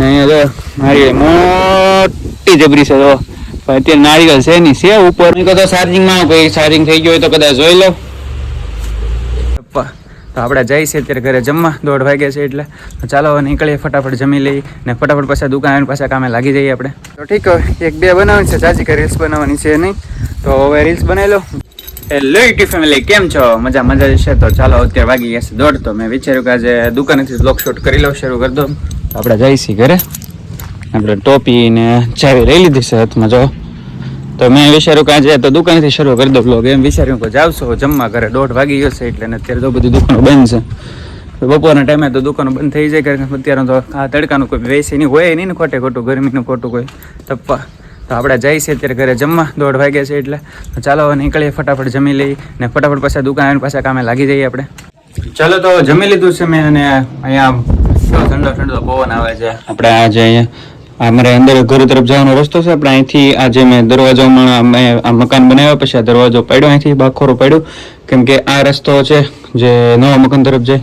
ને અહીંયા જો નારિયેળ મોટી જબરી છે જો. પણ અત્યારે નારિયેળ છે નહીં છે ઉપર. નહીં તો ચાર્જિંગમાં કોઈ ચાર્જિંગ થઈ ગયો હોય તો કદાચ જોઈ લો પપ્પા તો આપણે જઈએ છીએ અત્યારે ઘરે જમવા. દોઢ વાગ્યા છે એટલે. ચાલો નીકળીએ ફટાફટ જમી લઈએ ને ફટાફટ પાછા દુકાન આવીને પાછા કામે લાગી જઈએ આપણે. તો ઠીક એક બે બનાવવાની છે ચાચી કે રીલ્સ બનાવવાની છે નહીં. તો હવે રીલ્સ બનાવી લો. હેલો યુટ્યુબ ફેમિલી કેમ છો? મજા મજા છે. તો ચાલો અત્યારે વાગી ગયા છે દોઢ તો મેં વિચાર્યું કે આજે દુકાનેથી બ્લોગ શૂટ કરી લઉં શરૂ કરી દો તો આપણે જઈશી ઘરે. આપણે ટોપી ને ચાવી લઈ લીધી છે હાથમાં, જો. તો મેં વિચાર્યું કે આજે તો દુકાનથી શરૂ કરી દો બ્લોગ એમ વિચાર્યું કે જાવશો જમવા ઘરે. દોઢ વાગી ગયો છે એટલે અત્યારે તો બધી દુકાનો બંધ છે. બપોરના ટાઈમે તો દુકાનો બંધ થઈ જાય કારણ કે અત્યારે તો આ તડકાનું કોઈ વેસી નહીં, હોય નહીં ને ખોટે ખોટું, ગરમીનું ખોટું કોઈ. તપ્પા. તો આપણે જઈએ છીએ અત્યારે ઘરે જમવા. દોઢ વાગ્યા છે એટલે. ચાલો નીકળીએ ફટાફટ જમી લઈ ને ફટાફટ પાછા દુકાન પાછા કામે લાગી જઈએ આપણે. ચાલો તો જમી લીધું છે મેં અને અહીંયા ઠંડો ઠંડો પવન આવે છે. આપણે આજે અહીંયા અમારે અંદર ઘર તરફ જવાનો રસ્તો છે, આપણે અહીંથી આજે મેં દરવાજામાં આ મકાન બનાવ્યા પછી આ દરવાજો પાડ્યો, અહીંથી બાખોરો પાડ્યો. કેમ કે આ રસ્તો છે, જે નવા મકાન તરફ જાય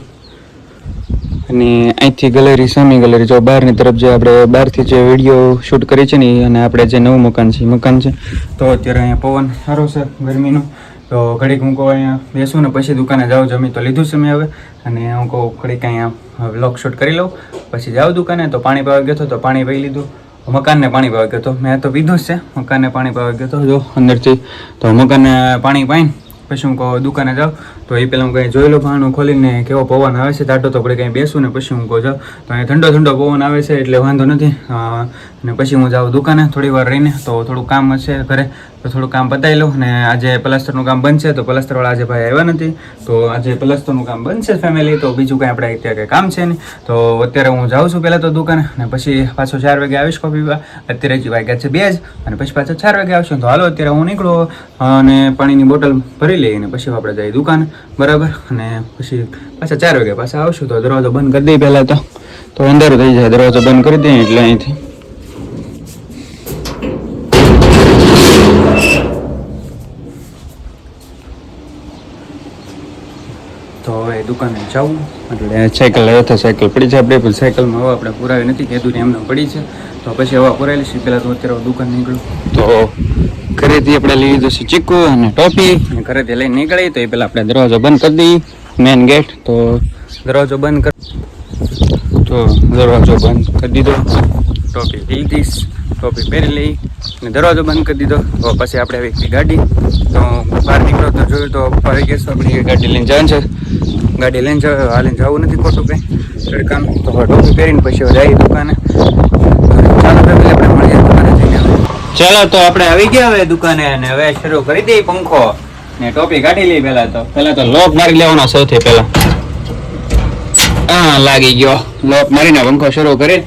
અને અહીંથી ગેલેરી, સામી ગેલેરી, જો બહારની તરફ જે આપણે બહારથી જે વીડિયો શૂટ કરી છે ને અને આપણે જે નવું મકાન છે મકાન છે. તો અત્યારે અહીંયા પવન સારો છે ગરમીનો. તો ઘડીક હું કહું અહીંયા બેસું ને પછી દુકાને જાઉં, જમી તો લીધું છે મેં હવે. અને હું કહું ઘડીક અહીંયા વ્લોગ શૂટ કરી લઉં. પછી જાઉં દુકાને, તો પાણી પાવા ગયો હતો, તો પાણી પી લીધું. મકાનને પાણી પાવા ગયો હતો. મેં તો પીધું છે, મકાનને પાણી પાવા ગયો હતો. જો અંદરથી તો મકાનને પાણી પાઈને પછી હું કહું દુકાને જાઉં. તો એ પહેલાં હું કંઈ જોઈ લો ભાણું ખોલીને કેવો પવન આવે છે તાટો તો આપણે કંઈ બેસું ને પછી હું કહું જાઉં તો અહીંયા ઠંડો ઠંડો પવન આવે છે, એટલે વાંધો નથી. અને પછી હું જાઉં દુકાને થોડી વાર રહીને, તો થોડું કામ હશે ઘરે, તો થોડું કામ પતાવી લઉં. ને આજે પ્લાસ્ટરનું કામ છે તો પ્લાસ્ટરવાળા આજે ભાઈ આવ્યા નથી. તો આજે પ્લાસ્ટરનું કામ છે ફેમિલી તો બીજું કાંઈ આપણે અત્યારે કંઈ કામ છે નહીં. તો અત્યારે હું જાઉં છું પહેલાં તો દુકાને અને પછી પાછો ચાર વાગે આવીશ કોફી અત્યારે હજી વાગ્યા છે બે જ, અને પછી પાછો ચાર વાગે આવશું. તો હાલો, અત્યારે હું નીકળું, અને પાણીની બોટલ ભરી લઈ અને પછી આપણે જઈએ દુકાન. બરાબર? અને પછી પાછા ચાર વાગે પાછા આવશું તો દરવાજો બંધ કરી દઈએ પહેલાં તો. તો અંધારું થઈ જાય, દરવાજો બંધ કરી દઈએ એટલે અહીંથી. તો હવે દુકાને જાઉં. એટલે સાયકલ તો સાયકલ પડી છે આપણે, પણ સાયકલમાં હવા આપણે પુરાવી નથી કીધું ને એમને પડી છે. તો પછી હવા પુરાયેલી છે પહેલાં તો અત્યારે દુકાન નીકળું. તો ઘરેથી આપણે લઈ લીધું છે ચીકુ અને ટોપી. ઘરેથી લઈને નીકળી તો એ પહેલાં આપણે દરવાજો બંધ કરી દઈએ મેન ગેટ તો દરવાજો બંધ કર તો દરવાજો બંધ કરી દીધો. ટોપી લઈ દઈશ ટોપી પહેરી લઈ અને દરવાજો બંધ કરી દીધો. તો પછી આપણે આવી ગાડી. તો બહાર નીકળો તો જોયું તો ફરી ગેસ ગયા આપણી ગાડી લઈને જવાનું છે. ગાડી લઈને જવા હાલીને જવું નથી ખોટું કંઈ. કામ. તો ટોપી પહેરીને પછી જઈએ દુકાને. ચાલો આપણે મળીએ દુકાને જઈને હવે. ચાલો તો આપણે આવી ગયા હવે દુકાને અને હવે શરૂ કરી દઈએ પંખો. ને ટોપી કાઢી લઈ પેલા તો. પેલા તો લોક મારી લેવાનો સૌથી પહેલા. હા લાગી ગયો. લોક મારીને પંખો શરૂ કરી.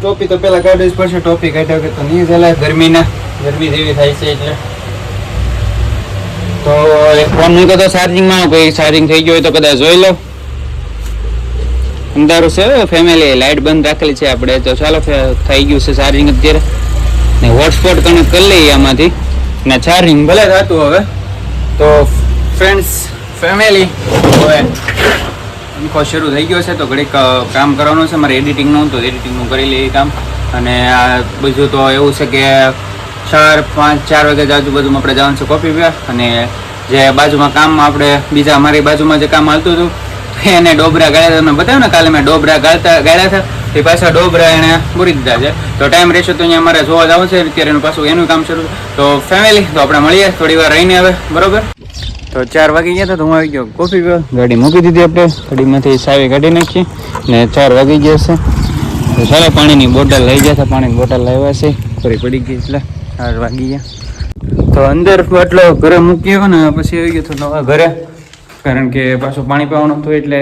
ટોપી તો પેલા કાઢવી જ પડશે. ટોપી કાઢ્યા કે તો નહીં ચાલે ગરમીના. ગરમી જેવી થાય છે એટલે. તો એક ફોન મૂક્યો તો ચાર્જિંગમાં કોઈ ચાર્જિંગ થઈ ગયો હોય તો કદાચ જોઈ લો અંધારું છે ફેમિલી લાઇટ બંધ રાખેલી છે આપણે. તો ચાલો થઈ ગયું છે ચાર્જિંગ અત્યારે. ને હોટસ્પોટ કનેક્ટ કરી લઈએ આમાંથી. ને ચાર્જિંગ ભલે થતું હવે. તો ફ્રેન્ડ્સ ફેમિલી હવે પંખો શરૂ થઈ ગયો છે, તો ઘડીક કામ કરવાનું છે. મારે એડિટિંગનું તો એડિટિંગનું કરી લઈએ કામ. અને આ બીજું તો એવું છે કે ચાર, પાંચ, ચાર વાગે આજુબાજુમાં આપણે જવાનું છે કોફી પીવા. અને જે બાજુમાં કામ આપણે, બીજા અમારી બાજુમાં જે કામ હાલતું હતું, એને ડોબરા ગાળ્યા હતા. મેં બતાવ્યું ને કાલે મેં ડોબરા ગાળતા, ગાળ્યા હતા. તે પાછા ડોબરા એને પૂરી દીધા છે. તો ટાઈમ રહેશે તો અહીંયા અમારે જોવા જ આવશે. અત્યારે એનું પાછું એનું કામ શરૂ. તો ફેમિલી તો આપણે મળીએ થોડી વાર રહીને હવે, બરોબર? તો ચાર વાગી ગયા તો હું આવી ગયો. કોફી પીવા. ગાડી મૂકી દીધી આપણે. ગાડીમાંથી સાવી કાઢી નાખી ને ચાર વાગી ગયા છે. તો ચાલો, પાણીની બોટલ લઈ ગયા હતા. પાણીની બોટલ લાવ્યા છે. ફરી પડી ગઈ એટલે ચાર વાગી ગયા. તો અંદર બાટલો ઘરે મૂક્યો ને, પછી આવી ગયો તો નવા ઘરે. કારણ કે પાછું પાણી પીવાનું હતું એટલે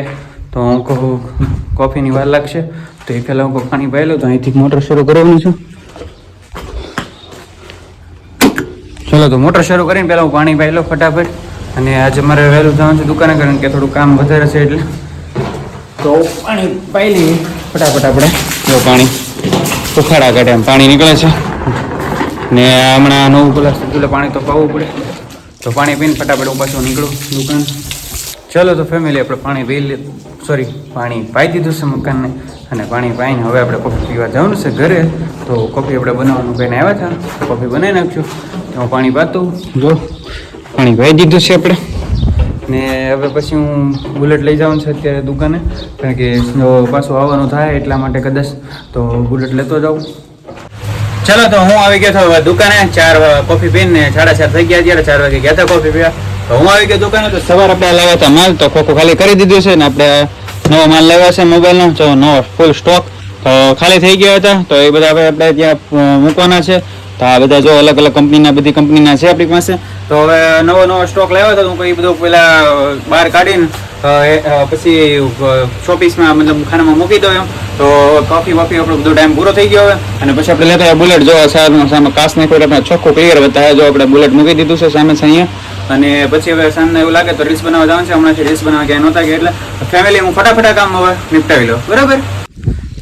તો હું કહું કોફીની વાર લાગશે. તો એ પહેલાં હું પાણી પાઈ તો અહીંથી મોટર શરૂ કરવાની છે. ચલો તો મોટર શરૂ કરીને પહેલાં હું પાણી પાઈ ફટાફટ અને આજે મારે વહેલું જવાનું છે દુકાને કારણ કે થોડું કામ વધારે છે એટલે. તો પાણી પાઈ લઈએ ફટાફટ આપણે જો પાણી ઉખાડા કાઢે એમ પાણી નીકળે છે. ને હમણાં નવું પ્લાસ્ટિક પાણી તો પાવું પડે. તો પાણી પીને ફટાફટ હું પાછું નીકળું દુકાન. ચલો તો ફેમિલી આપણે પાણી પી સોરી પાણી પાઈ દીધું છે મકાનને, અને પાણી પાઈને હવે આપણે કોફી પીવા જવાનું છે ઘરે. તો કોફી આપણે બનાવવાનું કહીને આવ્યા હતા કોફી બનાવી નાખ્યું. તો હું પાણી પાતું જો, પાણી પાઈ દીધું છે આપણે. ને હવે પછી હું બુલેટ લઈ જવાનું છે અત્યારે દુકાને, કારણ કે પાછું આવવાનું થાય એટલા માટે કદાચ, તો બુલેટ લેતો જાઉં. ચલો તો હું આવી ગયો હતો દુકાને, ચાર કોફી પીને સાડા ચાર થઈ ગયા ત્યારે ચાર વાગે ગયા હતા કોફી પીવા. તો હું આવી ગયો દુકાને તો સવારે આપણે લાવ્યા હતા માલ, તો ખોખો ખાલી કરી દીધું છે ને આપણે નવો માલ લાવ્યા છે મોબાઈલનો તો નવો ફૂલ સ્ટોક તો ખાલી થઈ ગયા હતા, તો એ બધા હવે આપણે ત્યાં મૂકવાના છે. તો આ બધા જો અલગ અલગ કંપનીના, બધી કંપનીના છે આપણી પાસે. તો હવે નવો નવો સ્ટોક લાવ્યો હતો હું એ બધું પેલા બહાર કાઢીને પછી શોપીસમાં મતલબ ખાનામાં મૂકી દો એમ. તો કોફી વોફી આપણો બધો ટાઈમ પૂરો થઈ ગયો હવે. અને પછી આપણે લેતા બુલેટ જો સારું સામે કાસ નહીં કોઈ આપણે ચોખ્ખું ક્લિયર બતાવે જો આપણે બુલેટ મૂકી દીધું છે સામે અહીંયા. અને પછી હવે સાંજના એવું લાગે તો રીલ્સ બનાવવા જવાનું છે. હમણાંથી રીલ્સ બનાવવા ગયા નહોતા ગયા, એટલે ફેમિલી હું ફટાફટ કામ હવે નિપટાવી લઉં. બરાબર?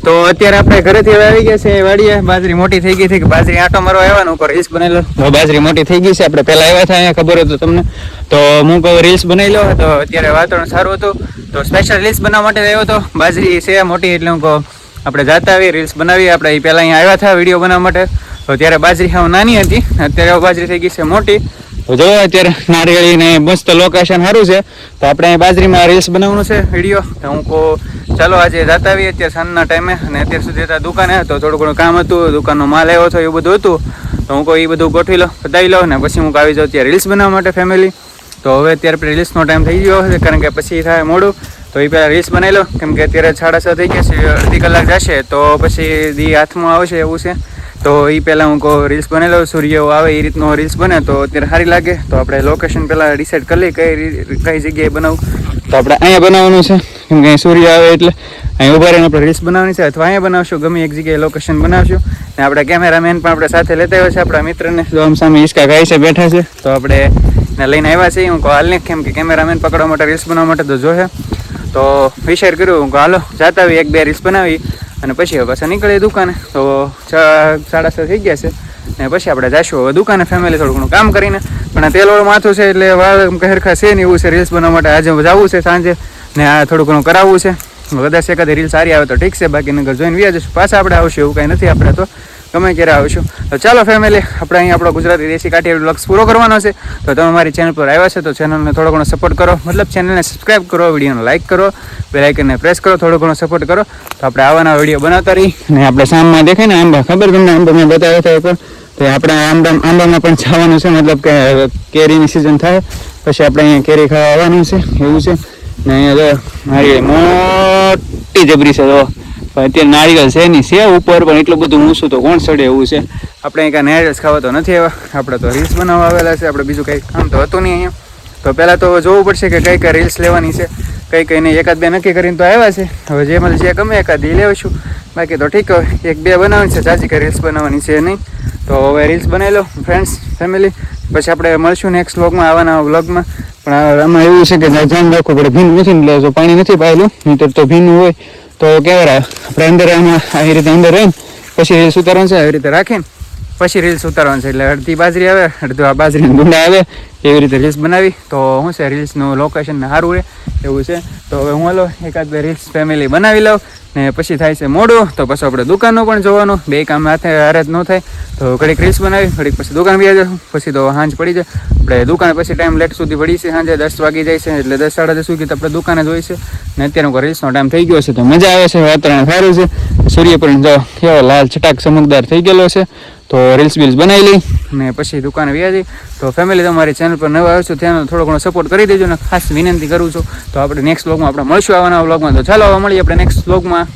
તો અત્યારે આપણે ઘરેથી હવે આવી ગયા છે વાડીએ. બાજરી મોટી થઈ ગઈ છે કે બાજરી આટો મારવા આવ્યા ઉપર રીલ્સ બનાવી લો બાજરી મોટી થઈ ગઈ છે. આપણે પહેલાં આવ્યા હતા, અહીંયા ખબર હતું તમને. તો હું કહું રીલ્સ બનાવી લો તો અત્યારે વાતાવરણ સારું હતું. તો સ્પેશિયલ રીલ્સ બનાવવા માટે આવ્યો હતો. બાજરી છે મોટી, એટલે હું કહું આપણે જાતા આવી રીલ્સ બનાવી આપણે એ પહેલાં અહીંયા આવ્યા હતા વીડિયો બનાવવા માટે. તો ત્યારે બાજરી હાવ નાની હતી. અત્યારે બાજરી થઈ ગઈ છે મોટી. તો જો અત્યારે નારિયેળી ને મસ્ત લોકેશન સારું છે, તો આપણે અહીં બાજરીમાં રીલ્સ બનાવવાનું છે વીડિયો તો હું કહું, ચાલો આજે જતા આવીએ, અત્યારે સાંજના ટાઈમે અને અત્યાર સુધી હતા દુકાને, તો થોડું ઘણું કામ હતું, દુકાનનો માલ આવ્યો હતો, એવું બધું હતું. તો હું કહું એ બધું ગોઠવી લો, બતાવી લો ને પછી હું આવી જાઉં ત્યાં રીલ્સ બનાવવા માટે ફેમિલી તો હવે અત્યારે રીલ્સનો ટાઈમ થઈ ગયો છે કારણ કે પછી થાય મોડું. તો એ પહેલાં રીલ્સ બનાવી લો, કેમ કે અત્યારે સાડા છ થઈ ગયા છે, અડધી કલાક જશે, તો પછી દી હાથમાં આવશે એવું છે. તો એ પહેલાં હું કહું રીલ્સ બનાવી લઉં, સૂર્ય આવે એ રીતનો રીલ્સ બને, તો અત્યારે સારી લાગે. તો આપણે લોકેશન પહેલાં ડિસાઈડ કરી લઈએ કઈ કઈ જગ્યાએ બનાવું. તો આપણે અહીંયા બનાવવાનું છે. કેમ કે સૂર્ય આવે એટલે અહીં ઊભા રહીને આપણે રીલ્સ બનાવવાની છે. અથવા અહીંયા બનાવશું, ગમે એક જગ્યાએ લોકેશન બનાવશું. ને આપણે કેમેરામેન પણ આપણે સાથે લેતા આવ્યા છે, આપણા મિત્રને. જો આમ સામે ઈસકા ગાય છે, બેઠા છે. તો આપણે ને લઈને આવ્યા છીએ. હું હાલને કેમ કે કેમેરામેન પકડવા માટે રીલ્સ બનાવવા માટે તો જોશે તો વિચાર કર્યો હું કે હાલો, જાતા આવી, એક બે રીલ્સ બનાવી અને પછી હવે પાછા નીકળીએ દુકાને. તો છ, સાડા છ થઈ ગયા છે. ને પછી આપણે જઈશું હવે દુકાને ફેમિલી થોડું ઘણું કામ કરીને. પણ તેલવાળું માથું છે એટલે વાળ એમ છે ને એવું છે રીલ્સ બનાવવા માટે આજે જવું છે સાંજે. ને આ થોડું ઘણું કરાવવું છે. કદાચ એકાદ રીલ સારી આવે તો ઠીક છે, બાકી નગર જોઈને વ્યાજ પાછા આપણે આવશે એવું કાંઈ નથી આપણે તો. ગમે ક્યારે આવીશું તો ચાલો ફેમિલી આપણે અહીં આપણો ગુજરાતી દેશી કાઠી લક્ષ પૂરો કરવાનો છે. તો તમે મારી ચેનલ પર આવ્યા છે, તો ચેનલને થોડો ઘણો સપોર્ટ કરો. મતલબ ચેનલને સબસ્ક્રાઈબ કરો, વિડીયોને લાઇક કરો બેલાઇકનને પ્રેસ કરો, થોડો ઘણો સપોર્ટ કરો. તો આપણે આવાના વીડિયો બનાવતા રહી અને આપણે સામમાં દેખાય ને આંબા, ખબર તમને આંબા મેં બતાવ્યા હતા એક તો આપણે આંબા, આંબામાં પણ જવાનું છે, મતલબ કે કેરીની સિઝન થાય. પછી આપણે અહીંયા કેરી ખાવા આવવાનું છે, એવું છે. ને અહીંયા જો મારી મોટી જબરી છે, જો. પણ અત્યારે નારિયેળ છે નહીં, છે ઉપર, પણ એટલું બધું ઊંચું તો કોણ ચડે એવું છે. આપણે અહીં કાંઈ નારિયેળ ખાવા તો નથી આવ્યા. આપણે તો રીલ્સ બનાવવા આવેલા છે, આપણે બીજું કંઈ કામ તો હતું નહીં અહીંયા. તો પહેલાં તો જોવું પડશે કે કઈ કઈ રીલ્સ લેવાની છે, કઈ કઈને એકાદ બે નક્કી કરીને તો આવ્યા છે. હવે જે મને જે ગમે એકાદ એ લેવીશું. બાકી તો ઠીક હોય એક બે બનાવવાની છે ચાચી કઈ રીલ્સ બનાવવાની છે નહીં. તો હવે રીલ્સ બનાવી લો ફ્રેન્ડ્સ ફેમિલી પછી આપણે મળશું નેક્સ્ટ વ્લોગમાં આવવાના વ્લોગમાં પણ આમાં એવું છે કે ધ્યાન રાખવું પડે. ભીનું નથી એટલે પાણી નથી પાયેલું. નહીં તો ભીનું હોય. તો કેવરા આપણે અંદર એમાં આવી રીતે અંદર રહીને પછી રીલ્સ ઉતારવાનું છે, આવી રીતે રાખીને. પછી રીલ્સ ઉતારવાનું છે, એટલે અડધી બાજરી આવે, અડધું આ બાજરીના ગુંડા આવે એવી રીતે રીલ્સ બનાવી. તો શું છે રીલ્સનું લોકેશન સારું રહે એવું છે. તો હવે હું હલો એકાદ બે રીલ્સ ફેમિલી બનાવી લઉં ને પછી થાય છે મોડું. તો પછી આપણે દુકાનનું પણ જોવાનું. બે કામ હાથે હારે જ ન થાય. તો ઘડીક રીલ્સ બનાવી, ઘડીક પછી દુકાન બી જશું પછી તો સાંજ પડી જાય. આપણે દુકાન પછી ટાઈમ લેટ સુધી પડી છે. સાંજે દસ વાગી જાય છે, એટલે દસ સાડા દસ સુધી આપણે દુકાને જ હોય છે. ને અત્યારે રીલ્સનો ટાઈમ થઈ ગયો છે, તો મજા આવે છે, વાતાવરણ સારું છે. સૂર્ય પણ જો કેવો લાલ છટાક ચમકદાર થઈ ગયેલો છે. તો રીલ્સ બીલ્સ બનાવી લઈ. ને પછી દુકાને વ્યાજી તો ફેમિલી તમારી ચેનલ પર નવા આવશું ત્યાં થોડો ઘણો સપોર્ટ કરી દેજો ને ખાસ વિનંતી કરું છું. તો આપણે નેક્સ્ટ બ્લોગમાં આપણે મળશું આવવાના બ્લોગમાં તો ચાલો મળીએ આપણે નેક્સ્ટ વ્લોગમાં